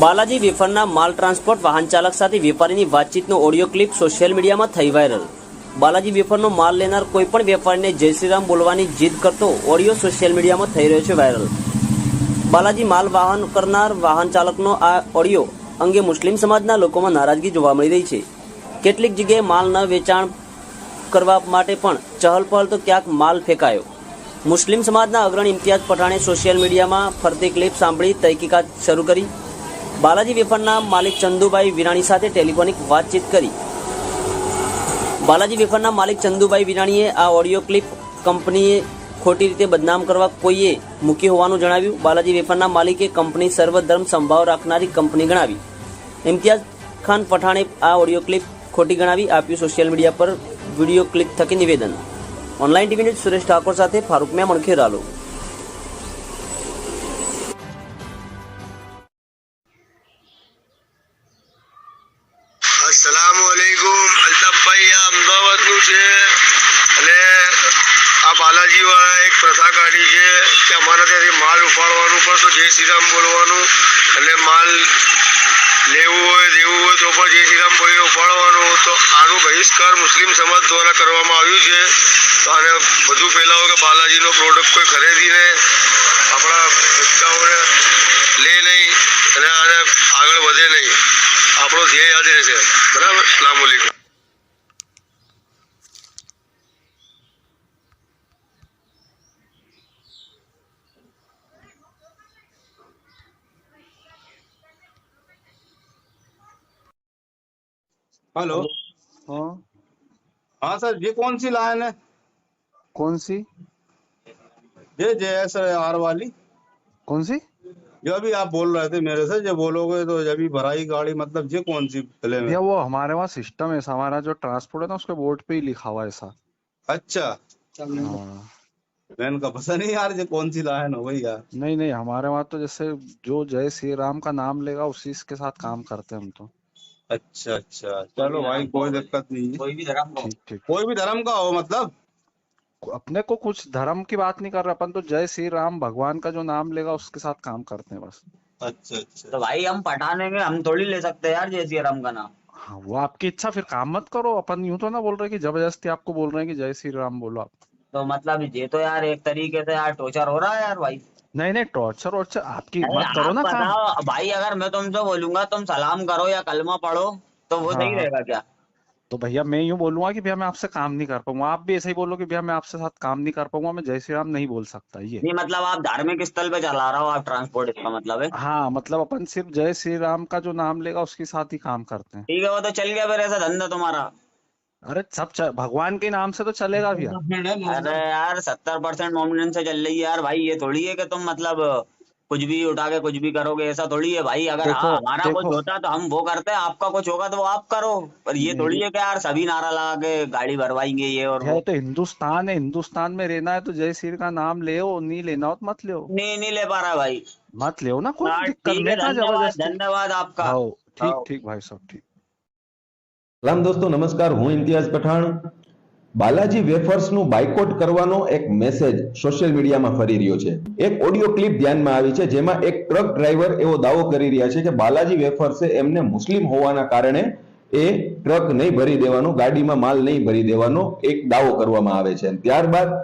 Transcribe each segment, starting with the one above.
બાલાજી વેફરના માલ ટ્રાન્સપોર્ટ વાહન ચાલક સાથે વેપારીની વાતચીતનો ઓડિયો ક્લિપ સોશિયલ મીડિયામાં થઈ વાયરલ. બાલાજી વેફરનો માલ લેનાર કોઈ પણ વેપારીને જય શ્રીરામ બોલવાની જીદ કરતો ઓડિયો સોશિયલ મીડિયામાં થઈ રહ્યો છે વાયરલ. બાલાજી માલ વાહન કરનાર વાહન ચાલકનો આ ઓડિયો અંગે મુસ્લિમ સમાજના લોકોમાં નારાજગી જોવા મળી રહી છે. કેટલીક જગ્યાએ માલ ન વેચાણ કરવા માટે પણ ચહલ પહલ તો ક્યાંક માલ ફેંકાયો. મુસ્લિમ સમાજના અગ્રણી ઇમ્તિયાઝ પઠાણે સોશિયલ મીડિયામાં ફરતી ક્લિપ સાંભળી તહકીકાત શરૂ કરી. બાલાજી વેફરના માલિક ચંદુભાઈ વિરાણી સાથે ટેલિફોનિક વાતચીત કરી. બાલાજી વેફરના માલિક ચંદુભાઈ વિરાણીએ આ ઓડિયો ક્લિપ કંપનીએ ખોટી રીતે બદનામ કરવા કોઈએ મૂકી હોવાનું જણાવ્યું. બાલાજી વેફરના માલિકે કંપની સર્વધર્મ સંભાવ રાખનારી કંપની ગણાવી. ઇમ્તિયાઝ ખાન પઠાણે આ ઓડિયો ક્લિપ ખોટી ગણાવી આપ્યું સોશિયલ મીડિયા પર વીડિયો ક્લિપ થકી નિવેદન. ઓનલાઈન ટીવી સુરેશ ઠાકોર સાથે ફારૂક મેમણ ખેરાલુ. અલ્તાફભાઈ આ અમદાવાદનું છે, અને આ બાલાજી વાળા એક પ્રથા કાઢી છે, કે અમારા ત્યાંથી માલ ઉપાડવાનું પણ તો જય શ્રીરામ બોલવાનું, અને માલ લેવું હોય, દેવું હોય તો પણ જય શ્રીરામ બોલીને ઉપાડવાનું. તો આનું બહિષ્કાર મુસ્લિમ સમાજ દ્વારા કરવામાં આવ્યું છે. તો આને બધું ફેલાવો કે બાલાજીનો પ્રોડક્ટ કોઈ ખરીદીને આપણા બચ્ચાઓને લે નહીં, અને આને આગળ વધે નહીં. આપણો ધ્યેય યાદ રહેશે. બરાબર? સલામ हेलो। हाँ। हाँ सर ये कौन सी लाइन है? कौन सी? ये जे एस आर वाली। कौन सी? जो अभी आप बोल रहे थे मेरे से जो बोलोगे तो जब भी भराई गाड़ी मतलब ये कौन सी फ़िल्म भैया है वो हमारे वहाँ सिस्टम है ऐसा हमारा जो ट्रांसपोर्ट है ना उसके बोर्ड पे ही लिखा हुआ है ऐसा। अच्छा। हाँ। मैंने कहा पता नहीं यार ये कौन सी लाइन हो गई यार। नहीं नहीं हमारे वहाँ तो जैसे जो जय श्री राम का नाम लेगा उसी के साथ काम करते हैं हम तो। अच्छा अच्छा। चलो भाई कोई दिक्कत नहीं। है कोई भी धर्म ठीक ठीक। कोई भी धर्म का हो मतलब? अपने को कुछ धर्म की बात नहीं कर रहे अपन तो जय श्री राम भगवान का जो नाम लेगा उसके साथ काम करते हैं बस। अच्छा अच्छा। तो भाई हम पठान हैं हम थोड़ी ले सकते हैं यार जय श्री राम का नाम। हाँ वो आपकी इच्छा फिर काम मत करो। अपन यूँ तो ना बोल रहे कि ज़बरदस्ती आपको बोल रहे हैं कि जय श्री राम बोलो आप। तो मतलब ये तो यार एक तरीके से यार टोचर हो रहा है यार भाई। नहीं नहीं टॉर्चर वॉर्चर आपकी मत करो ना बताओ भाई अगर मैं तुमसे बोलूँगा तुम सलाम करो या कलमा पढ़ो तो वो सही हाँ। रहेगा क्या? तो भैया मैं यूँ बोलूँगा कि भैया मैं आपसे काम नहीं कर पाऊँगा। आप भी ऐसे ही बोलो कि भैया मैं आपसे साथ काम नहीं कर पाऊँगा मैं जय श्री राम नहीं बोल सकता ये। नहीं मतलब आप धार्मिक स्थल पे चला रहा हो आप ट्रांसपोर्ट इसका मतलब है? हाँ मतलब अपन सिर्फ़ जय श्री राम का जो नाम लेगा उसके साथ ही काम करते हैं। ठीक है वो तो चल गया फिर ऐसा धंधा तुम्हारा। अरे सब भगवान के नाम से तो चलेगा भैया। अरे यार सत्तर परसेंट मोमिन से चल रही है यार भाई ये थोड़ी है कि तुम मतलब कुछ भी उठा के कुछ भी करोगे ऐसा थोड़ी है भाई। अगर हाँ हमारा कुछ। होता तो हम वो करते हैं आपका कुछ होगा तो वो आप करो। पर ये थोड़ी है कि यार सभी नारा लगा के गाड़ी भरवाएँगे ये और वो। तो हिंदुस्तान है हिंदुस्तान में रहना है तो जय श्री का नाम ले नहीं लेना हो तो मत ले नहीं नहीं ले पा रहा भाई। मत ले ना कोई हाँ, धन्यवाद आपका। ठीक। ठीक भाई साहब ठीक। સલામ દોસ્તો, નમસ્કાર. હું ઇમ્તિયાઝ પઠાણ. બાલાજી વેફર્સનું બાયકોટ કરવાનો એક મેસેજ સોશિયલ મીડિયામાં ફરી રહ્યો છે. એક ઓડિયો ક્લિપ ધ્યાનમાં આવી છે, જેમાં એક ટ્રક ડ્રાઈવર એવો દાવો કરી રહ્યા છે કે બાલાજી વેફર્સે એમને મુસ્લિમ હોવાના કારણે એ ટ્રક નહીં ભરી દેવાનો, ગાડીમાં માલ નહીં ભરી દેવાનો એક દાવો કરવામાં આવે છે. ત્યારબાદ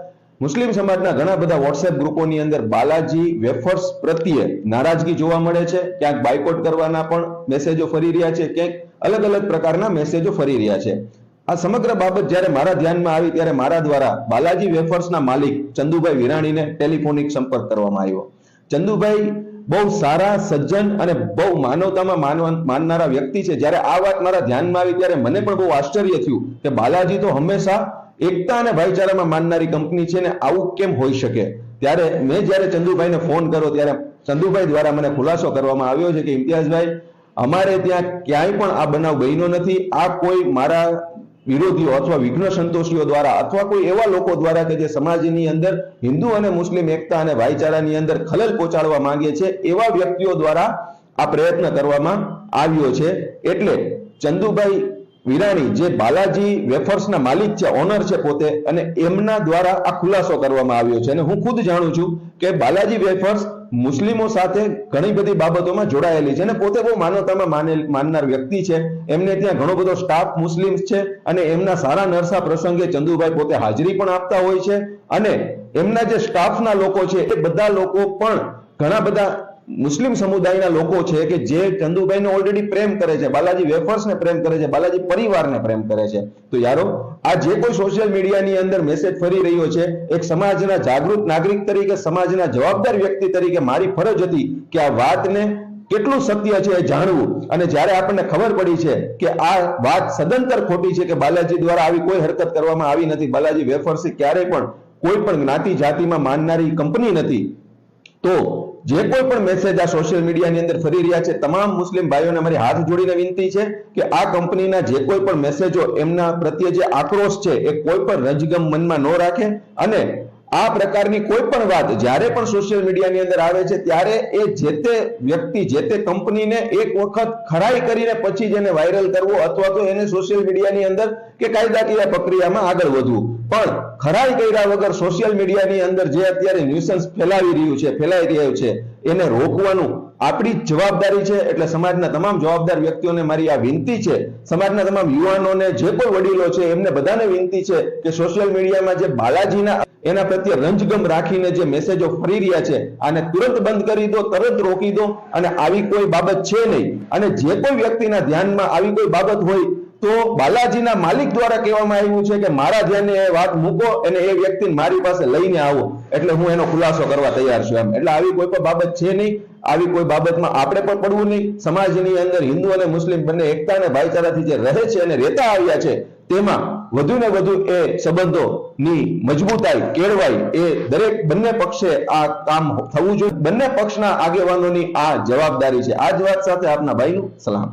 મુસ્લિમ સમાજના ઘણા બધા વોટ્સએપ ગ્રુપોની અંદર બાલાજી વેફર્સ પ્રત્યે નારાજગી જોવા મળે છે. ક્યાંક બાયકોટ કરવાના પણ મેસેજો ફરી રહ્યા છે. ક્યાંક અલગ અલગ પ્રકારના મેસેજો ફરી રહ્યા છે. આ સમગ્ર બાબત જ્યારે મારા ધ્યાનમાં આવી ત્યારે મારા દ્વારા બાલાજી વેફર્સના માલિક ચંદુભાઈ વિરાણીને ટેલિફોનિક સંપર્ક કરવામાં આવ્યો. ચંદુભાઈ બહુ સારા, સજ્જન અને બહુ માનવતામાં માનવા- માનનારા વ્યક્તિ છે. જ્યારે આ વાત મારા ધ્યાનમાં આવી ત્યારે મને પણ બહુ આશ્ચર્ય થયું કે બાલાજી તો હંમેશા એકતા અને ભાઈચારામાં માનનારી કંપની છે ને આવું કેમ હોઈ શકે? ત્યારે મેં જ્યારે ચંદુભાઈને ફોન કર્યો, ત્યારે ચંદુભાઈ દ્વારા મને ખુલાસો કરવામાં આવ્યો છે કે ઇમ્તિયાઝભાઈ, અમારે ત્યાં ક્યાંય પણ આ બનાવ બન્યો નથી. આ કોઈ મારા વિરોધીઓ અથવા વિઘ્ન સંતોષીઓ દ્વારા અથવા કોઈ એવા લોકો દ્વારા કે જે સમાજની અંદર હિન્દુ અને મુસ્લિમ એકતા અને ભાઈચારાની અંદર ખલલ પહોંચાડવા માંગે છે, એવા વ્યક્તિઓ દ્વારા આ પ્રયત્ન કરવામાં આવ્યો છે. એટલે ચંદુભાઈ વિરાણી જે બાલાજી વેફર્સના માલિક છે ઓનર છે પોતે, અને એમના દ્વારા આ ખુલાસો કરવામાં આવ્યો છે. અને હું ખુદ જાણું છું કે બાલાજી વેફર્સ મુસ્લિમો સાથે ઘણી બધી બાબતોમાં જોડાયેલી છે. અને પોતે બહુ માનવતામાં માનેલ, માનનાર વ્યક્તિ છે. એમને ત્યાં ઘણો બધો સ્ટાફ મુસ્લિમ છે અને એમના સારા નરસા પ્રસંગે ચંદુભાઈ પોતે હાજરી પણ આપતા હોય છે. અને એમના જે સ્ટાફના લોકો છે, એ બધા લોકો પણ ઘણા બધા મુસ્લિમ સમુદાયના લોકો છે કે જે ચંદુભાઈને ઓલરેડી પ્રેમ કરે છે, બાલાજી વેફર્સને પ્રેમ કરે છે, બાલાજી પરિવારને પ્રેમ કરે છે. તો યારો, આ જે કોઈ સોશિયલ મીડિયાની અંદર મેસેજ ફરી રહ્યો છે, એક સમાજના જાગૃત નાગરિક તરીકે, સમાજના જવાબદાર વ્યક્તિ તરીકે મારી ફરજ હતી કે આ વાતને કેટલું સત્ય છે એ જાણવું. અને જ્યારે આપણને ખબર પડી છે કે આ વાત સદંતર ખોટી છે કે બાલાજી દ્વારા આવી કોઈ હરકત કરવામાં આવી નથી, બાલાજી વેફર્સ ક્યારેય પણ કોઈ પણ જ્ઞાતિ જાતિમાં માનનારી કંપની નથી, તો જે કોઈ પણ મેસેજ આ સોશિયલ મીડિયાની અંદર ફરી રહ્યા છે, તમામ મુસ્લિમ ભાઈઓને મારી હાથ જોડીને વિનંતી છે કે આ કંપનીના જે કોઈ પણ મેસેજો એમના પ્રત્યે જે આક્રોશ છે, એ કોઈ પણ રંજગમ મનમાં ન રાખે અને આ પ્રકારની કોઈ પણ વાત જ્યારે પણ સોશિયલ મીડિયાની અંદર આવે છે, ત્યારે એ જે તે વ્યક્તિ, જે તે કંપનીને એક વખત ખરાઈ કરીને પછી જ એને વાયરલ કરવો અથવા તો એને સોશિયલ મીડિયાની અંદર કે કાયદાકીય પ્રક્રિયામાં આગળ વધવું. પણ ખરાઈ કર્યા વગર સોશિયલ મીડિયાની અંદર જે અત્યારે ન્યુસન્સ ફેલાવી રહ્યું છે, ફેલાઈ રહ્યું છે, એને રોકવાનું આપણી જવાબદારી છે. એટલે સમાજના તમામ જવાબદાર વ્યક્તિઓને મારી આ વિનંતી છે. સમાજના તમામ યુવાનોને, જે કોઈ વડીલો છે, એમને બધાને વિનંતી છે કે સોશિયલ મીડિયામાં જે બાલાજીના એના પ્રત્યે રંજગમ રાખીને જે મેસેજો ફરી રહ્યા છે, આને તુરંત બંધ કરી દો, તરત રોકી દો અને આવી કોઈ બાબત છે નહીં. અને જે કોઈ વ્યક્તિના ધ્યાનમાં આવી કોઈ બાબત હોય તો બાલાજીના માલિક દ્વારા કહેવામાં આવ્યું છે કે મારા ધ્યાને એ વાત મૂકો અને એ વ્યક્તિને મારી પાસે લઈને આવો. એટલે હું એનો ખુલાસો કરવા તૈયાર છું એમ. એટલે આવી કોઈ પણ બાબત છે નહીં. આવી કોઈ બાબતમાં આપણે પણ પડવું નહીં. સમાજની અંદર હિન્દુ અને મુસ્લિમ બંને એકતા અને ભાઈચારાથી જે રહે છે અને રહેતા આવ્યા છે, તેમાં વધુ ને વધુ એ સંબંધોની મજબૂતાઈ કેળવાય એ દરેક બંને પક્ષે આ કામ થવું જોઈએ. બંને પક્ષના આગેવાનોની આ જવાબદારી છે. આ જ વાત સાથે આપના ભાઈનું સલામ.